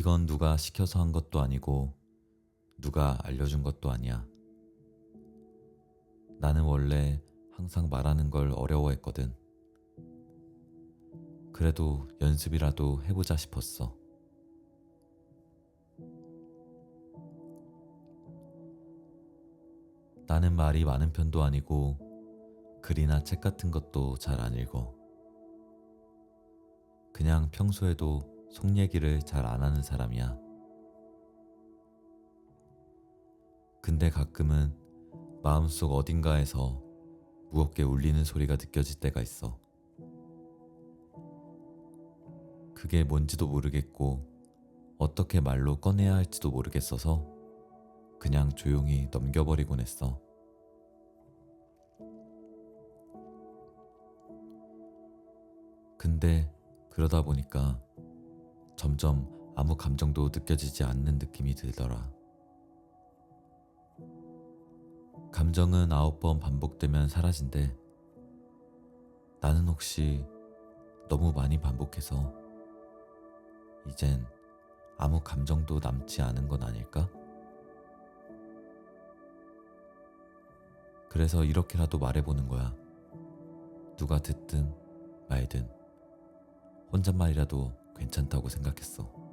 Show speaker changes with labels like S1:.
S1: 이건 누가 시켜서 한 것도 아니고 누가 알려준 것도 아니야. 나는 원래 항상 말하는 걸 어려워했거든. 그래도 연습이라도 해보자 싶었어. 나는 말이 많은 편도 아니고 글이나 책 같은 것도 잘 안 읽어. 그냥 평소에도 속 얘기를 잘 안 하는 사람이야. 근데 가끔은 마음속 어딘가에서 무겁게 울리는 소리가 느껴질 때가 있어. 그게 뭔지도 모르겠고 어떻게 말로 꺼내야 할지도 모르겠어서 그냥 조용히 넘겨버리곤 했어. 근데 그러다 보니까 점점 아무 감정도 느껴지지 않는 느낌이 들더라. 감정은 아홉 번 반복되면 사라진대. 나는 혹시 너무 많이 반복해서 이젠 아무 감정도 남지 않은 건 아닐까? 그래서 이렇게라도 말해보는 거야. 누가 듣든 말든 혼잣말이라도 괜찮다고 생각했어.